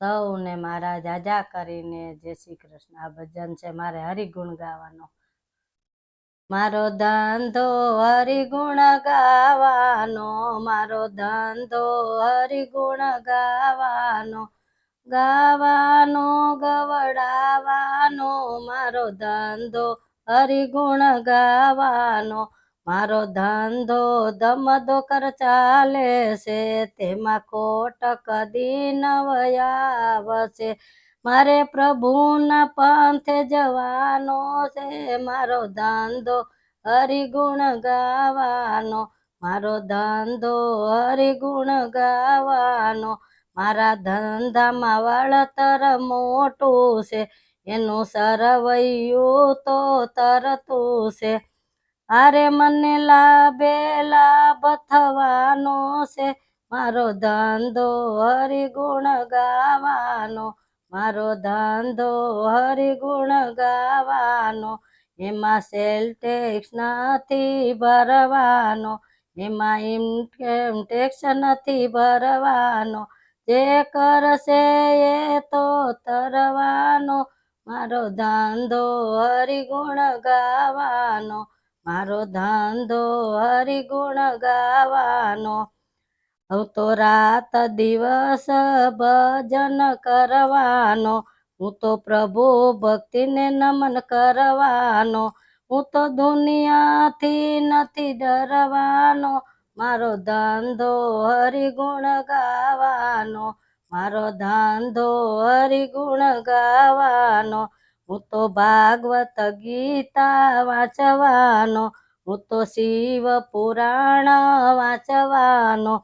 સૌને મારા જાજા કરીને જય શ્રી કૃષ્ણ. આ ભજન છે મારે હરિગુણ ગાવાનો. મારો ધંધો હરિગુણ ગાવાનો. મારો ધંધો હરિગુણ ગાવાનો. ગાવાનો, ગવડાવાનો. મારો ધંધો હરિગુણ ગાવાનો. મારો ધંધો ધમધો કર ચાલે છે, તેમાં કોટ કદી વયાવશે મારે પ્રભુના પંથે જવાનો છે, મારો ધંધો હરિગુણ ગાવાનો. મારો ધંધો હરિગુણ ગાવાનો. મારા ધંધામાં વળતર મોટું છે, એનું સરવૈયું તો તરતું છે. અરે મને લાભે લાભ થવાનો છે. મારો ધંધો હરિગુણ ગાવાનો, મારો ધંધો હરિગુણ ગાવાનો, એમાં સેલ ટેક્સ નથી ભરવાનો, એમાં ઇન્કમ ટેક્સ નથી ભરવાનો. જે કરશે એ તો તરવાનો. મારો ધંધો હરિગુણ ગાવાનો મારો ધંધો હરિગુણ ગાવાનો. હું તો રાત દિવસ ભજન કરવાનો. હું તો પ્રભુ ભક્તિને નમન કરવાનો. હું તો દુનિયાથી નથી ડરવાનો. મારો ધંધો હરિગુણ ગાવાનો. મારો ધંધો હરિગુણ ગાવાનો. હું તો ભાગવત ગીતા વાંચવાનો, હું તો શિવ પુરાણ વાંચવાનો,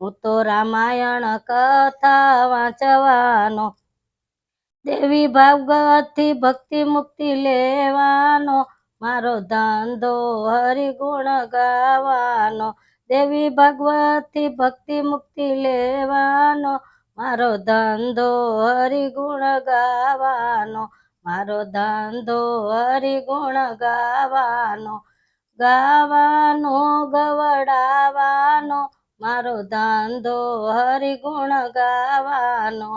હું તો રામાયણ કથા વાંચવાનો. દેવી ભાગવતથી ભક્તિ મુક્તિ લેવાનો, મારો ધંધો હરિગુણ ગાવાનો. દેવી ભાગવતથી ભક્તિ મુક્તિ લેવાનો, મારો ધંધો હરિગુણ ગાવાનો. મારો ધંધો હરિગુણ ગાવાનો ગાવાનો ગવડાવાનો. મારો ધંધો હરિગુણ ગાવાનો.